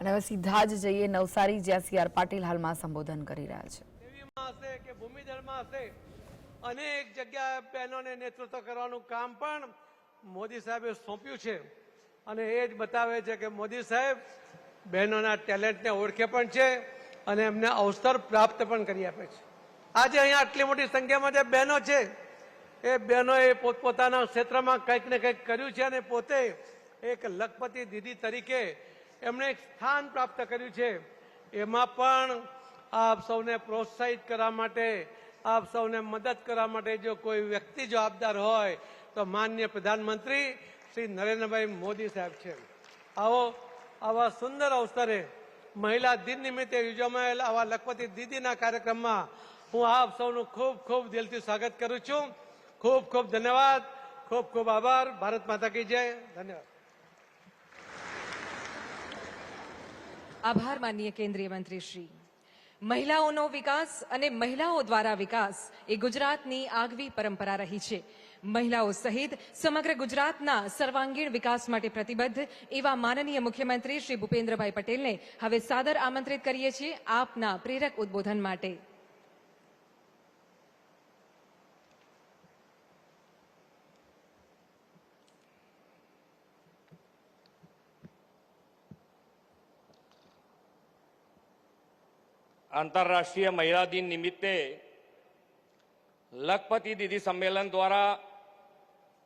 અને હવે સીધા જ જઈએ નવસારી, જ્યાં સી આર પાટીલ હાલમાં સંબોધન કરી રહ્યા છે. હશે કે ભૂમિદળમાં હશે? અનેક જગ્યાએ બહેનોને નેતૃત્વ કરવાનું કામ પણ મોદી સાહેબે સોંપ્યું છે. અને એ જ બતાવે છે કે મોદી સાહેબ બહેનોના ટેલેન્ટને ઓળખે પણ છે અને એમને અવસર પ્રાપ્ત પણ કરી આપે છે. આજે અહીંયા આટલી મોટી સંખ્યામાં જે બહેનો છે, એ બહેનોએ પોતપોતાના ક્ષેત્રમાં કંઈક ને કંઈક કર્યું છે અને પોતે એક લખપતિ દીદી તરીકે એમણે એક સ્થાન પ્રાપ્ત કર્યું છે. એમાં પણ આપ સૌને પ્રોત્સાહિત કરવા માટે, આપ સૌને મદદ કરવા માટે જો કોઈ વ્યક્તિ જવાબદાર હોય, તો માન્ય પ્રધાનમંત્રી શ્રી નરેન્દ્રભાઈ મોદી સાહેબ છે. આવો, આવા સુંદર અવસરે મહિલા દિન નિમિત્તે યોજાયેલા આવા લખપતિ દીદીના કાર્યક્રમમાં હું આપ સૌનું ખૂબ ખૂબ દિલથી સ્વાગત કરું છું. ખૂબ ખૂબ ધન્યવાદ. ખૂબ ખૂબ આભાર. ભારત માતા કી જય. ધન્યવાદ. આભાર માનીય કેન્દ્રીય મંત્રી શ્રી. મહિલાઓનો વિકાસ અને મહિલાઓ દ્વારા વિકાસ એ ગુજરાતની આગવી પરંપરા રહી છે. મહિલાઓ સહિત સમગ્ર ગુજરાતના સર્વાંગીણ વિકાસ માટે પ્રતિબદ્ધ એવા માનનીય મુખ્યમંત્રી શ્રી ભૂપેન્દ્રભાઈ પટેલને હવે સાદર આમંત્રિત કરીએ છીએ આપના પ્રેરક ઉદ્બોધન માટે. આંતરરાષ્ટ્રીય મહિલા દિન નિમિત્તે લખપતિ દીદી સંમેલન દ્વારા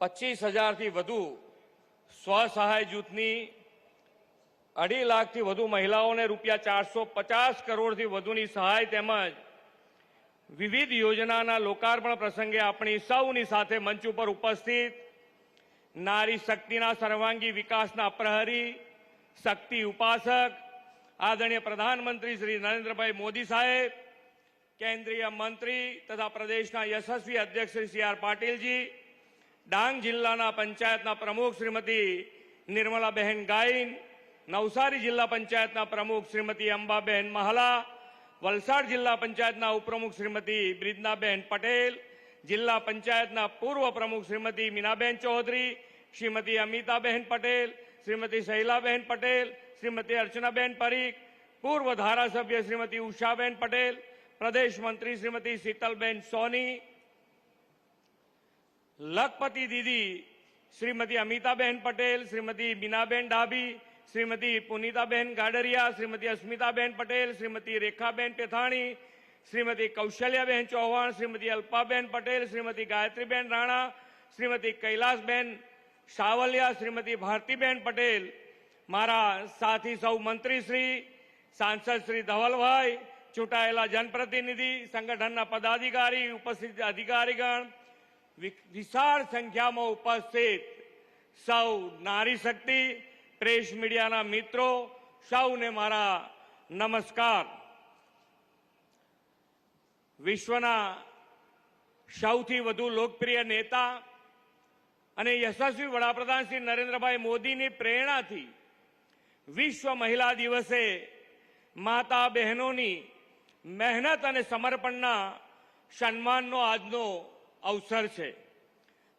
પચીસ હજારથી વધુ સ્વસહાય જૂથની અઢી લાખથી વધુ મહિલાઓને રૂપિયા ચારસો પચાસ કરોડથી વધુની સહાય તેમજ વિવિધ યોજનાના લોકાર્પણ પ્રસંગે આપણી સૌની સાથે મંચ ઉપર ઉપસ્થિત નારી શક્તિના સર્વાંગી વિકાસના પ્રહરી શક્તિ ઉપાસક આદરણીય પ્રધાનમંત્રી શ્રી નરેન્દ્રભાઈ મોદી સાહેબ, કેન્દ્રીય મંત્રી તથા પ્રદેશના યશસ્વી અધ્યક્ષ શ્રી સી આર પાટીલજી, ડાંગ જિલ્લાના પંચાયતના પ્રમુખ શ્રીમતી નિર્મલાબહેન ગાઈન નવસારી જિલ્લા પંચાયતના પ્રમુખ શ્રીમતી અંબાબહેન મહાલા, વલસાડ જિલ્લા પંચાયતના ઉપપ્રમુખ શ્રીમતી બ્રિજનાબહેન પટેલ, જિલ્લા પંચાયતના પૂર્વ પ્રમુખ શ્રીમતી મીનાબેન ચૌધરી, શ્રીમતી અમિતાબહેન પટેલ, શ્રીમતી શૈલાબહેન પટેલ શ્રીમતી અર્ચનાબેન પરીખ પૂર્વ ધારાસભ્ય શ્રીમતી ઉષાબેન પટેલ પ્રદેશ મંત્રી શ્રીમતી શીતલબેન સોની લખપતિ દીદી શ્રીમતી અમિતાબેન પટેલ શ્રીમતી બીનાબેન ડાભી શ્રીમતી પુનિતાબેન ગાડરિયા શ્રીમતી અસ્મિતાબેન પટેલ શ્રીમતી રેખાબેન પેથાણી શ્રીમતી કૌશલ્યાબેન ચૌહાણ શ્રીમતી અલ્પાબેન પટેલ શ્રીમતી ગાયત્રીબેન રાણા શ્રીમતી કૈલાસબેન સાવલિયા શ્રીમતી ભારતીબેન પટેલ મારા સાથી સૌ મંત્રીશ્રી સાંસદ શ્રી ધવલભાઈ, ચૂંટાયેલા જનપ્રતિનિધિ, સંગઠનના પદાધિકારી, ઉપસ્થિત અધિકારીગણ વિશાળ સંખ્યામાં ઉપસ્થિત સૌ નારી શક્તિ, પ્રેસ મીડિયાના મિત્રો, સૌને મારા નમસ્કાર. વિશ્વના સૌથી વધુ લોકપ્રિય નેતા અને યશસ્વી વડાપ્રધાન શ્રી નરેન્દ્રભાઈ મોદીની પ્રેરણાથી વિશ્વ મહિલા દિવસે માતા બહેનોની મહેનત અને સમર્પણના સન્માનનો આજનો અવસર છે.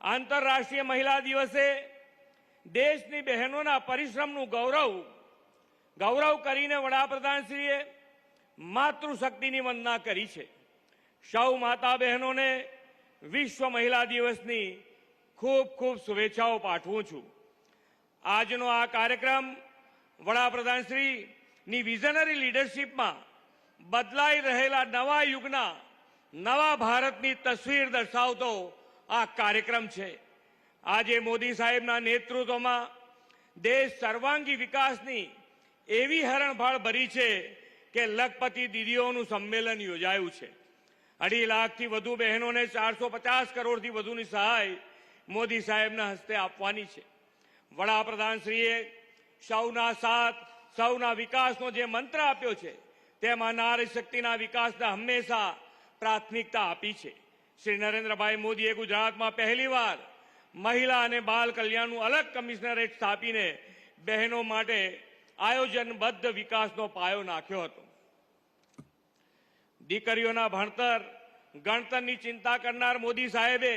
આંતરરાષ્ટ્રીય મહિલા દિવસે દેશની બહેનોના પરિશ્રમનું ગૌરવ ગૌરવ કરીને વડાપ્રધાનશ્રીએ માતૃશક્તિની વંદના કરી છે. સૌ માતા બહેનોને વિશ્વ મહિલા દિવસની ખૂબ ખૂબ શુભેચ્છાઓ પાઠવું છું. આજનો આ કાર્યક્રમ વડાપ્રધાનશ્રીની વિઝનરી લીડરશીપમાં બદલાઈ રહેલા નવા યુગના નવા ભારતની તસવીર દર્શાવતો આ કાર્યક્રમ છે. આજે મોદી સાહેબના નેતૃત્વમાં દેશ સર્વાંગી વિકાસની એવી હરણફાળ ભરી છે કે લખપતિ દીદીઓનું સંમેલન યોજાયું છે. અઢી લાખથી વધુ બહેનોને ચારસો પચાસ કરોડથી વધુની સહાય મોદી સાહેબના હસ્તે આપવાની છે. વડાપ્રધાનશ્રીએ સૌના સાથ, સૌના વિકાસનો જે મંત્ર આપ્યો છે, તેમાં નારી શક્તિના વિકાસને હંમેશા પ્રાથમિકતા આપી છે. શ્રી નરેન્દ્રભાઈ મોદીએ ગુજરાતમાં પહેલીવાર મહિલા અને બાલ કલ્યાણનું અલગ કમિશનરેટ સ્થાપીને બહેનો માટે આયોજનબદ્ધ વિકાસનો પાયો નાખ્યો હતો. દીકરીઓના ભણતર, ગણતરની ચિંતા કરનાર મોદી સાહેબે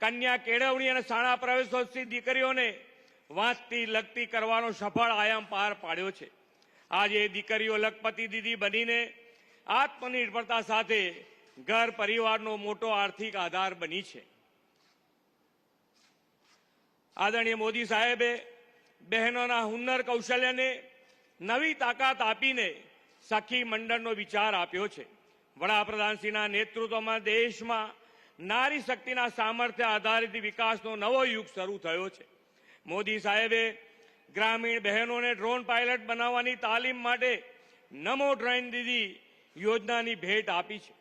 કન્યા કેળવણી અને શાળા પ્રવેશોત્સવી દીકરીઓને વાંચતી લખતી કરવાનો સફળ આયામ પાર પાડ્યો છે. આજે દીકરીઓ લખપતિ દીદી બનીને આત્મનિર્ભરતા સાથે ઘર પરિવારનો મોટો આર્થિક આધાર બની છે. આદરણીય મોદી સાહેબે બહેનોના હુન્નર કૌશલ્યને નવી તાકાત આપીને સખી મંડળનો વિચાર આપ્યો છે. વડાપ્રધાનશ્રીના નેતૃત્વમાં દેશમાં નારી શક્તિના સામર્થ્ય આધારિત વિકાસનો નવો યુગ શરૂ થયો છે. મોદી સાહેબે ગ્રામીણ બહેનોને ડ્રોન પાયલટ બનાવવાની તાલીમ માટે નમો ડ્રોઈન દીદી યોજનાની ભેટ આપી છે.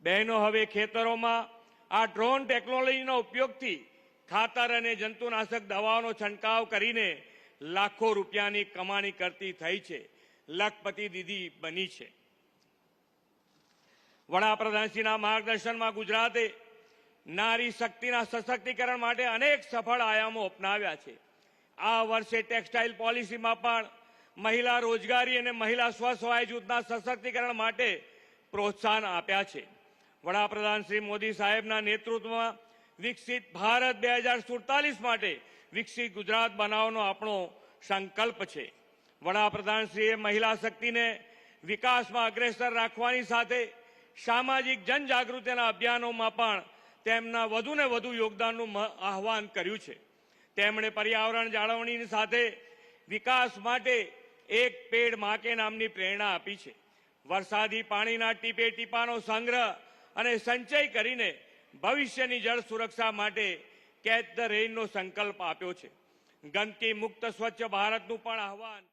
બહેનો હવે ખેતરોમાં આ ડ્રોન ટેકનોલોજીના ઉપયોગથી ખાતર અને જંતુનાશક દવાઓનો છંટકાવ કરીને લાખો રૂપિયાની કમાણી કરતી થઈ છે. લખપતિ દીદી બની છે. વડાપ્રધાનશ્રીના માર્ગદર્શનમાં ગુજરાતે નારી શક્તિના સશક્તિકરણ માટે અનેક સફળ આયામો અપનાવ્યા છે. આ વર્ષે ટેક્સટાઇલ પોલિસીમાં પણ મહિલા રોજગારી અને મહિલા સ્વસહાય જૂથના સશક્તિકરણ માટે પ્રોત્સાહન આપ્યા છે. વડાપ્રધાન શ્રી મોદી સાહેબના નેતૃત્વમાં વિકસિત ભારત બે હજાર સુડતાલીસ માટે વિકસિત ગુજરાત બનાવવાનો આપણો સંકલ્પ છે. વડાપ્રધાનશ્રીએ મહિલા શક્તિને વિકાસમાં અગ્રેસર રાખવાની સાથે સામાજિક જનજાગૃતિના અભિયાનોમાં પણ તેમના વધુને વધુ યોગદાનનું આહવાન કર્યું છે. તેમણે પર્યાવરણ જાળવણીની સાથે વિકાસ માટે એક પેડ માકે નામની પ્રેરણા આપી છે. વરસાદી પાણીના ટીપે ટીપાનો સંગ્રહ અને સંચય કરીને ભવિષ્યની જળ સુરક્ષા માટે કેચ ધ રેઇનનો સંકલ્પ આપ્યો છે. ગંદકી મુક્ત સ્વચ્છ ભારતનું પણ આહવાન